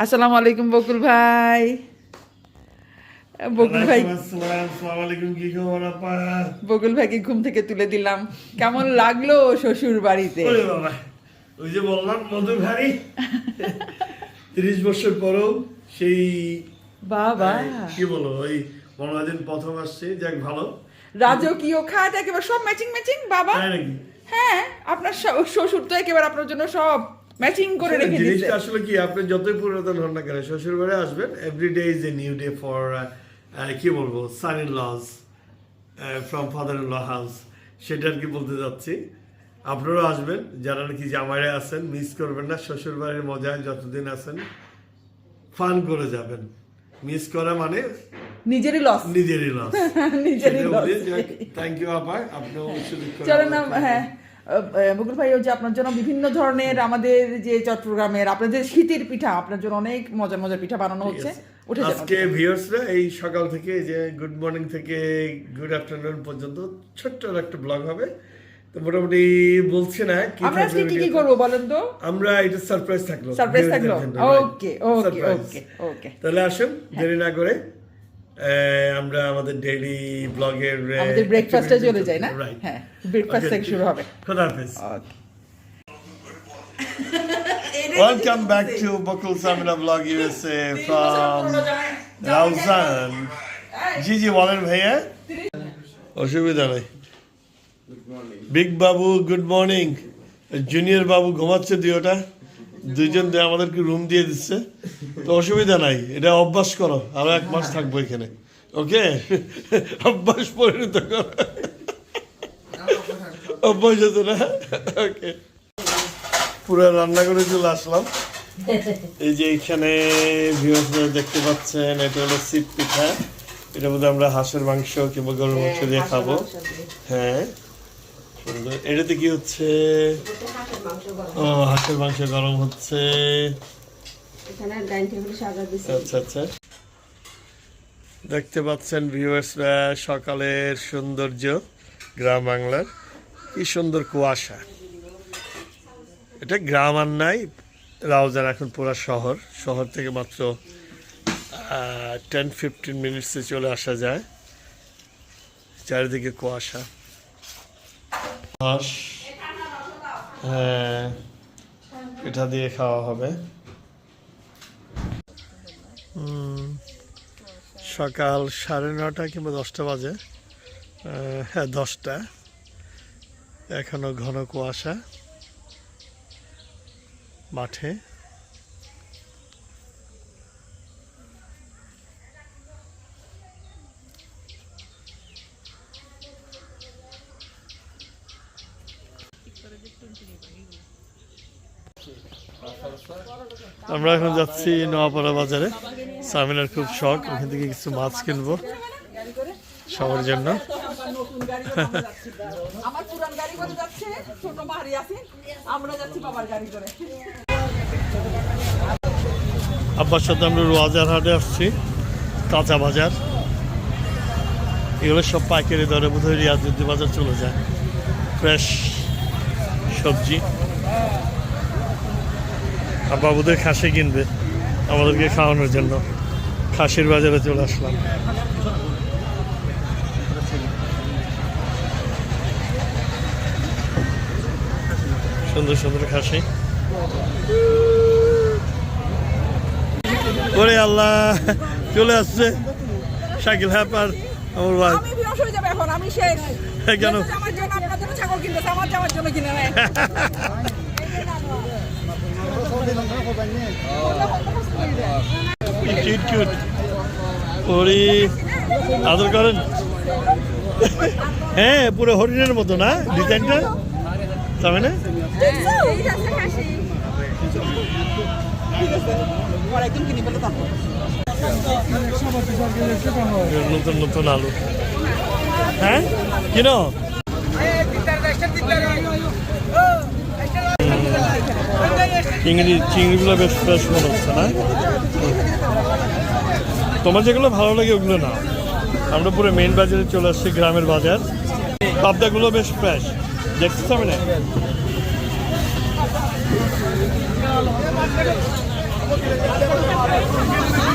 আসসালামু আলাইকুম বকুল ভাই। বকুল ভাই আসসালামু আলাইকুম কি খবর আপা? বকুল ভাইকে ঘুম থেকে তুলে দিলাম। কেমন লাগল শ্বশুর বাড়িতে? ওই যে বললাম মধুর ভারী তিরিশ বছর পরেও সেই বাবা। কি বলো ওই মনে হয় প্রথম আসছে যাক ভালো। রাজকীয় খাট একেবারে সব ম্যাচিং ম্যাচিং বাবা। হ্যাঁ আপনার শ্বশুর তো একেবারে আপনার জন্য সব। ম্যাচিং করে রেখে দিয়েছে। জিনিসটা আসলে কি আপনি যতই পুরাতন হন না কেন শ্বশুর আসবেন every day is a new day for কি বলব son in law from father in law house সেটা আর কি বলতে যাচ্ছি আপনারাও আসবেন যারা নাকি জামাইরে আছেন মিস করবেন না শ্বশুর বাড়ির মজায় যতদিন আছেন ফান করে যাবেন। মিস করা মানে নিজেরই লস নিজেরই লস নিজেরই loss। থ্যাংক ইউ আপা আপনিও সুযোগ করে চলো হ্যাঁ। বকুল ভাই যে আপনার জন্য বিভিন্ন ধরনের আমাদের যে চট্টগ্রামের আপনাদের শীতের পিঠা আপনার জন্য অনেক মজার মজার পিঠা বানানো হচ্ছে। আজকে ভিউয়ার্সরা এই সকাল থেকে যে গুড মর্নিং থেকে গুড আফটারনুন পর্যন্ত ছোট্ট একটা ব্লগ হবে। তো মোটামুটি বলছি না কি আমরা আজকে কি কি। করব বলেন তো? আমরা এটা সারপ্রাইজ থাকল সারপ্রাইজ থাকল? ওকে ওকে ওকে ওকে তাহলে আসুন দেরি না করে। আমরা আমাদের ডেইলি ব্লগের আমাদের ব্রেকফাস্টে চলে যাই না? হ্যাঁ ব্রেকফাস্ট থেকে শুরু হবে। খোদা হাফেজ। Welcome back to Bakul Samina blog USA from Raozan জি জি বলেন ভাইয়া। অসুবিধা নাই। বিগ বাবু গুড মর্নিং জুনিয়র বাবু ঘুমাচ্ছে দুইটা দুইজন দিয়ে আমাদেরকে রুম দিয়ে দিচ্ছে। তো অসুবিধা নাই এটা অভ্যাস করো আরও এক মাস থাকব এখানে। ওকে? অভ্যাস পরিণত করো। অভ্যাস হতো না? ওকে। পুরো রান্না করে চলে আসলাম। এই যে এখানে দেখতে পাচ্ছেন এটা হলো সিপ পিঠা। এটা বোধহয় আমরা হাঁসের মাংস কিংবা গরুর মাংস দিয়ে খাব। হ্যাঁ। সুন্দর এটাতে কি হচ্ছে ও হাঁসের মাংস গরম হচ্ছে। আচ্ছা আচ্ছা। দেখতে পাচ্ছেন ভিউয়ার্সরা সকালের সৌন্দর্য গ্রাম বাংলার। কি সুন্দর কুয়াশা। এটা গ্রাম আর নাই রাউজান এখন পুরা শহর। শহর থেকে মাত্র টেন ফিফটিন মিনিটসে চলে আসা যায়। চারিদিকে কুয়াশা। হাঁস হ্যাঁ পিঠা দিয়ে খাওয়া হবে। সকাল সাড়ে নটা কিংবা দশটা বাজে। হ্যাঁ দশটা। এখনও ঘন কুয়াশা। মাঠে। আমরা এখন যাচ্ছি নোয়াপাড়া বাজারে। সামিনার খুব শখ ওখান থেকে কিছু মাছ কিনবো সবার জন্য। আমার পুরান গাড়ি করে যাচ্ছে ছোট মাহারি আছে আমরা যাচ্ছি বাবার গাড়ি করে। আব্বার সাথে আমরা রোয়াজার হাটে আসছি কাঁচা বাজার। এগুলো সব পাইকারি দরে বোধহয় রিয়াজুদ্দি বাজার চলে যায়। ফ্রেশ সবজি। আব্বা বোধহয় খাসি কিনবে আমাদেরকে খাওয়ানোর জন্য। খাসির বাজারে চলে আসলাম। সুন্দর সুন্দর খাসি। ওরে আল্লাহ চলে আসছে। শাকিল হ্যাপার আমার ভাই। হয়ে কেন? আমার জন্য আপনার জন্য ছাগল কিনতেছে আমার জন্য কিনে নেয়। কিউট কিউট ওরে আদর করেন। হ্যাঁ পুরো হরিণের মতো, না? ডিজাইনটা? তবে না? নতুন নতুন আলু। হ্যাঁ? কিনো? চিংড়ি, চিংড়িগুলো বেশ ফ্রেশ মনে হচ্ছে, না? তোমার যেগুলো ভালো লাগে ওগুলো না আমরা পুরো মেন বাজারে চলে আসছি, গ্রামের বাজার। পাবদাগুলো বেশ ফ্রেশ দেখছিস আমি না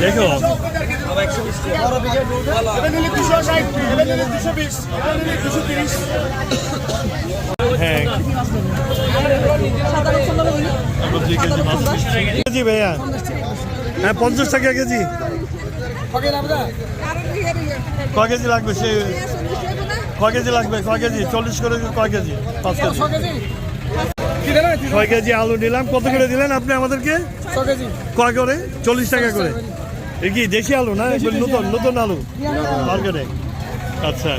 দেখো নিচ্ছি। কেজি ভাইয়া? হ্যাঁ পঞ্চাশ টাকা কেজি। কয় কেজি লাগবে সে? কয় কেজি লাগবে? কয় কেজি? চল্লিশ করে কয় কেজি? পাঁচ কেজি। ছয় কেজি আলু নিলাম। কত করে দিলেন আপনি আমাদেরকে? কয় করে? চল্লিশ টাকা করে। এ কি, দেশি আলু না? নতুন নতুন আলু? মার্কেটে। আচ্ছা।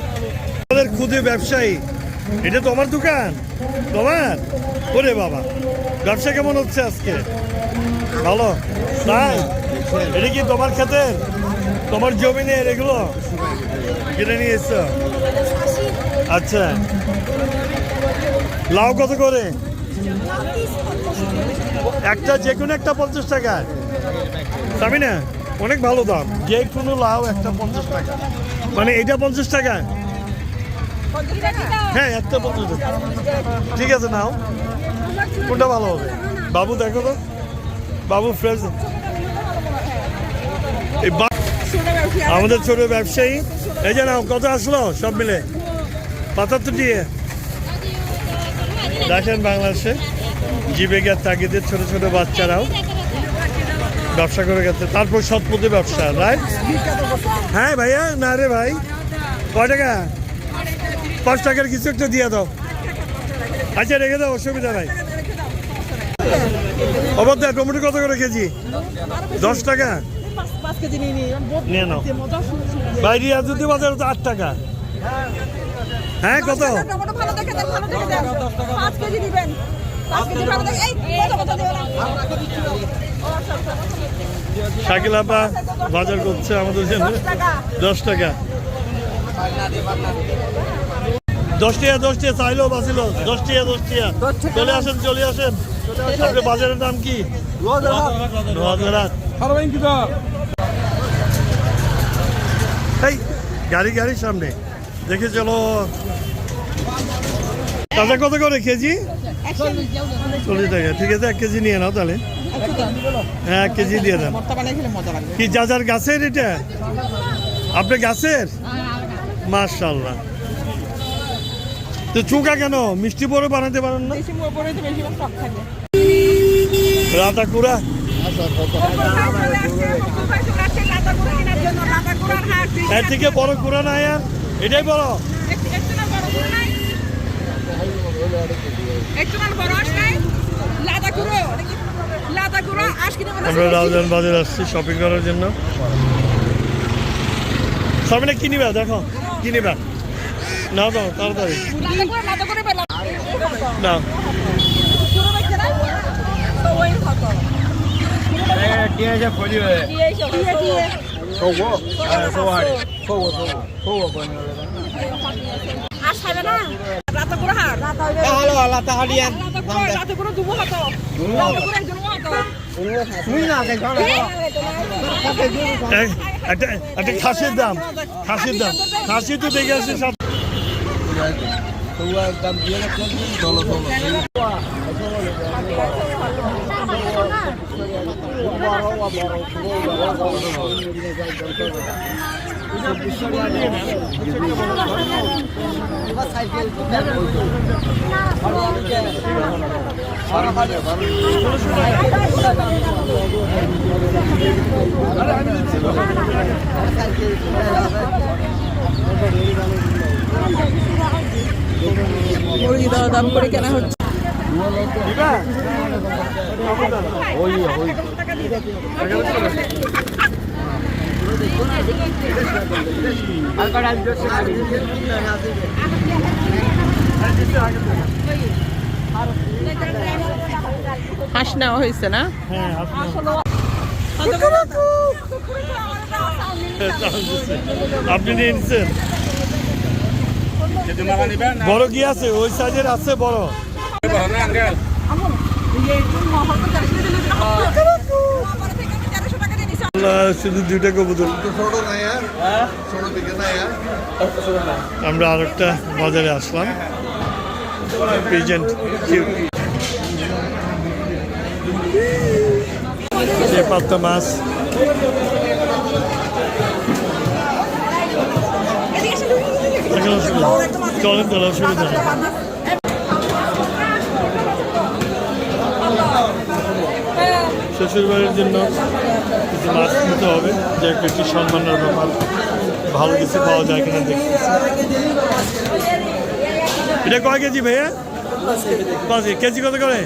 আমাদের খুদে ব্যবসায়ী। এটা তোমার দোকান? তোমার? ওরে বাবা। ব্যবসা কেমন হচ্ছে আজকে? ভালো? তাই? এটা কি তোমার ক্ষেতের? তোমার জমিনের এগুলো? কিনে নিয়ে আচ্ছা। লাউ কত করে? একটা যে কোনো একটা পঞ্চাশ টাকা। জানি না? অনেক ভালো দাম। যে কোনো লাউ একটা পঞ্চাশ টাকা। মানে এটা পঞ্চাশ টাকা? হ্যাঁ একটা পঞ্চাশ ঠিক আছে, নাও। কোনটা ভালো হবে? বাবু, দেখো তো। বাবু ফ্রেশ এই আমাদের ছোট ব্যবসায়ী। এই যে নাও, কত আসলো? সব মিলে। পাতাত্তর দিয়ে। দেখেন বাংলাদেশে জীবিকার তাগিদের ছোট ছোট বাচ্চারাও ব্যবসা করে গেছে। তারপর সৎপথে ব্যবসা রাইট হ্যাঁ ভাইয়া? না রে ভাই। কয় টাকা? পাঁচ টাকার কিছু একটা দিয়ে দাও। আচ্ছা রেখে দাও, অসুবিধা নাই। অবদ্ধা টমেটো কত করে কেজি? দশ টাকা? বাইরে যদি বাজারে তো আট টাকা। হ্যাঁ কত? শাকিল আপা, বাজার করছে আমাদের জন্য। দশ টাকা। দশ টাকা দশ টাকা দশ টাকা চাইলেও বাঁচিল দশ টাকা দশ টাকা চলে আসেন। চলে আসেন। আপনার বাজারের নাম কি? এই গাড়ি গাড়ির সামনে। দেখে চলো। তাজা কত করে কেজি? চল্লিশ টাকা। ঠিক আছে এক কেজি নিয়ে নাও তাহলে। হ্যাঁ এক কেজি দিয়ে দেন কি যা যার গাছের এটা? আপনার গাছের? মার্শাল্লাহ তো চুকা কেন? মিষ্টি পরে বানাতে পারেন না? রাতা কুড়া এর থেকে বড় কুড়া নাই আর? এটাই বড়। আমরা রাউজান বাজার আসছি শপিং করার জন্য। সামনে কি নিবা? দেখো কি নিবা? না দাও তাড়াতাড়ি। না। না রাতে করে হার রাতে হইবে হ্যালো রাতে হালিয়ান রাতে করে দুবো হাত রাতে করে একজন হাত এই, একটা মুরগি দেওয়া দাম করে কেনা হচ্ছে? হাঁস নেওয়া হয়েছে না হ্যাঁ। আপনি নিয়ে নিচ্ছেন বড় কি আছে? ওই সাইজের আছে বড়। শুধু দুইটা কবুতর। আমরা আরেকটা বাজারে আসলাম। প্রেজেন্ট যে পাত্তা মাছ চলেন তাহলে অসুবিধা নেই শ্বশুরবাড়ির জন্য কিছু মাছ নিতে হবে যে একটি সম্মানের ব্যাপার ভালো কিছু পাওয়া যায় কিনা দেখতে এটা কয় কেজি ভাইয়া পাঁচ কেজি। কত করে?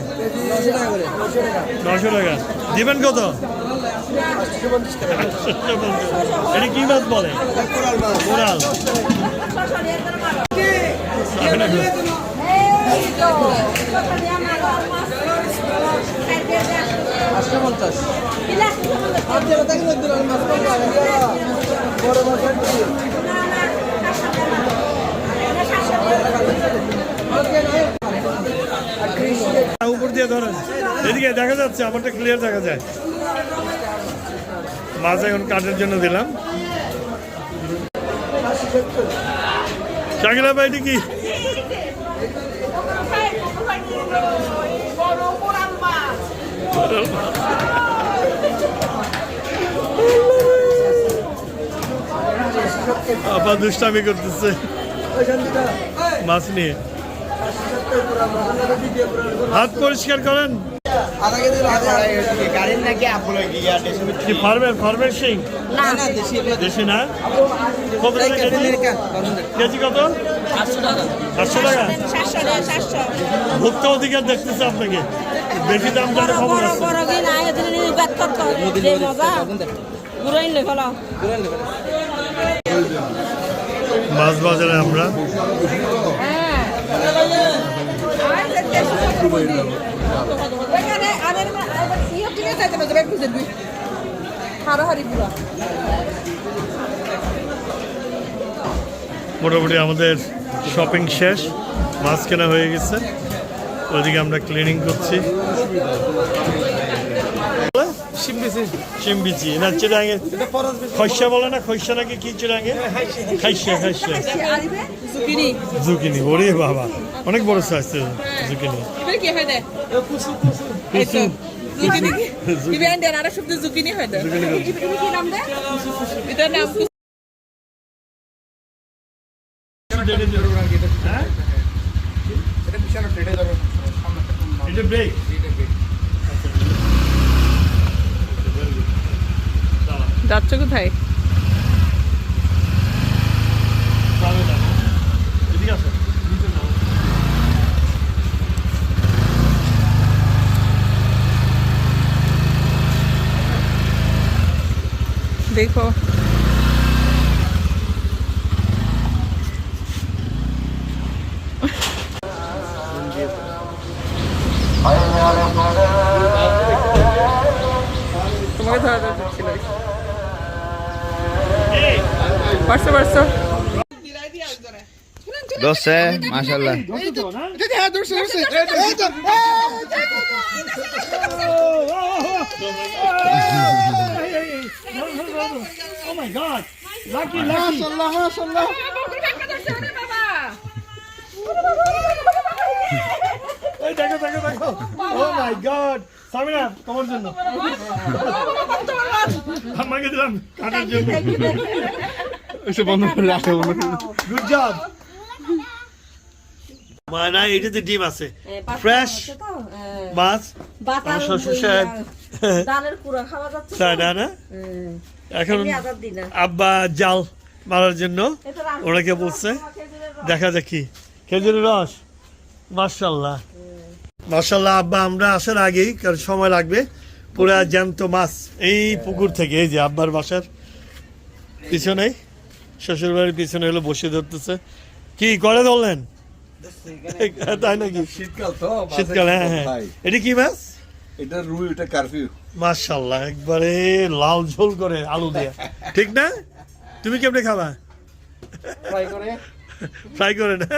নশো টাকা। দেবেন কত? এটা কি মাছ বলে? কোরাল। উপর দিয়ে ধরেন। এদিকে দেখা যাচ্ছে, আমারটা ক্লিয়ার দেখা যায়। মাছ এখন কাঠের জন্য দিলাম। শাকিলা ভাই কি? আপা দুষ্টামি করতেছে। মাছ নিয়ে। হাত পরিষ্কার করেন। ফার্মের ফার্মের সিং দেশি না? কত টাকা কেজি? কেজি কত? সাতশো টাকা। ভোক্তা অধিকার দেখতেছে আপনাকে। বেশি দাম খবর মাছ বাজারে আমরা হারাহারি পুরা মোটামুটি আমাদের শপিং শেষ মাছ কেনা হয়ে গেছে। ওইদিকে আমরা ক্লিনিং করছি। শিমবিচি। না চিরাঙে খৈসা বলে না খৈসা নাকি কি চিরাঙে? খাইসা খাইসা জুকিনি। জুকিনি ওরে বাবা। অনেক বড় সাইজ জুকিনি এবার কি হয় দে এই তো জুকিনি ইভেন দেন আর শব্দ জুকিনি হয় কি নাম নাম হ্যাঁ? এটা ব্রেক যাচ্ছ কোথায়? দেখো তোমাকে ধরা পারছ পারছ দোষে মাশাল্লাহ Oh my God! Lucky, lucky! এই দেখো দেখো দেখো। ও মাই গড সামিনা তোমার জন্য। আমাকে দিলাম। কাটার জন্য। এসে বন্ধ করে রাখো। গুড জব মানে এটাতে ডিম আছে। ফ্রেশ মাছ শ্বশুর সাহেব। ডালের কুড়া খাওয়া যাচ্ছে না না এখন আব্বা জাল মারার জন্য ওনাকে বলছে দেখা যাক কি। খেজুরের রস। মার্শাল্লাহ মার্শাল্লাহ আব্বা আমরা আসার আগেই কারণ সময় লাগবে পুরা জ্যান্ত মাছ। এই পুকুর থেকে এই যে আব্বার বাসার পিছনে শ্বশুরবাড়ির পিছনে হলো বসে ধরতেছে। কি করে ধরলেন? তাই নাকি? শীতকাল তো শীতকাল হ্যাঁ হ্যাঁ। এটা কি মাছ? এটা রুই এটা কারফিউ। মার্শাল্লাহ একবারে লাল ঝোল করে আলু দিয়ে। ঠিক না? তুমি কেমনে খাবা? ফ্রাই করে। না?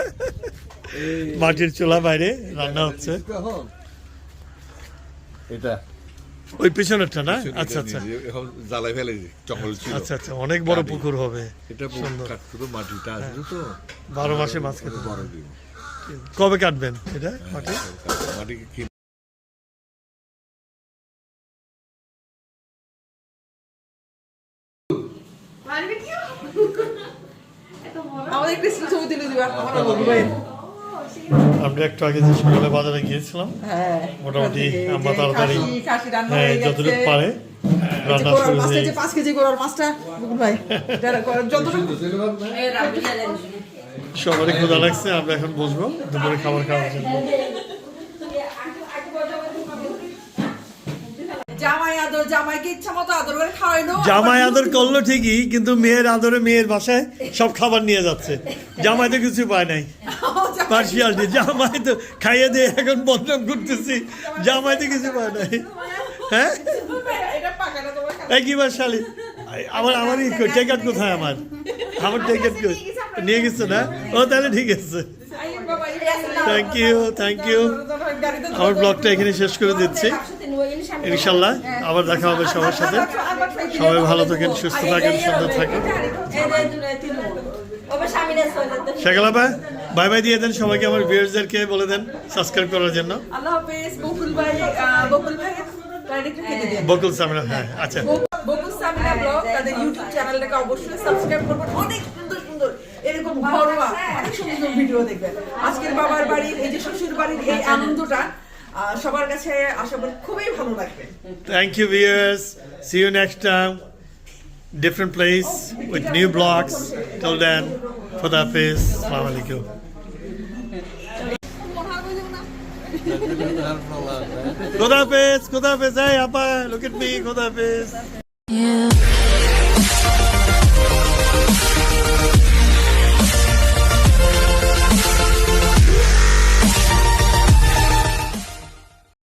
মাটির চুলা বাইরে রান্না হচ্ছে। এটা। ওই পিছনেরটা না? আচ্ছা আচ্ছা। এখন জ্বালাই ফেলে জঙ্গল ছিল। আচ্ছা আচ্ছা অনেক বড় পুকুর হবে। এটা কাঠপুরো মাটিটা আসবে তো। বারো মাসে মাছ খেতে বড় দিব কবে কাটবেন এটা মাটি? মাটি আমাদের একটু still ছবি তুলে দিবা আমার একটু আগে যে সকালে বাজারে গিয়েছিলাম হ্যাঁ মোটামুটি আমরা তাড়াতাড়ি হ্যাঁ যতটুকু পারে রান্না গোড়ার শুরু হয়ে যে পাঁচ কেজি গোড়ার মাছটা ভাই যতটুকু সবারই খোঁজা লাগছে আমরা এখন বসবো দুপুরে খাবার খাওয়ার জন্য জামাই আদর জামাইকে ইচ্ছা মতো আদর করে খাওয়াইলো জামাই আদর করল ঠিকই কিন্তু মেয়ের আদরে মেয়ের বাসায় সব খাবার নিয়ে যাচ্ছে। জামাই তো কিছু পায় নাই। পার্সিয়ালিটি জামাই তো খাইয়ে দিয়ে এখন বদনাম করতেছি। জামাই তো কিছু পায় নাই। হ্যাঁ? বার শালি? আমার আমার টেকাট কোথায় আমার? আমার টেকাট নিয়ে গেছে না? ও তাহলে ঠিক আছে। থ্যাংক ইউ থ্যাংক ইউ আমার ব্লগটা এখানে শেষ করে দিচ্ছি। ইনশাল্লাহ আবার দেখা হবে সবার সাথে। সবাই ভালো থাকেন সুস্থ থাকেন সুন্দর থাকেন। শেখালাপা বাই বাই দিয়ে দেন সবাইকে আমার ভিউয়ার্সদেরকে বলে দেন সাবস্ক্রাইব করার জন্য। আল্লাহ হাফেজ বকুল ভাই বকুল ভাই বকুল হ্যাঁ আচ্ছা। বকুল সামিনা ব্লগ তাদের ইউটিউব চ্যানেলটাকে অবশ্যই সাবস্ক্রাইব করবেন। অনেক সুন্দর সুন্দর এরকম ঘরোয়া অনেক সুন্দর ভিডিও দেখবেন। আজকের বাবার এই যে শ্বশুর বাড়ির এই আনন্দটা সবার কাছে আশা করি খুবই ভালো লাগবে। Thank you viewers see you next time different place with new blogs till then খোদা হাফেজ আসসালামু আলাইকুম খোদা হাফেজ খোদা হাফেজ এই আপা look at me খোদা হাফেজ Yeah.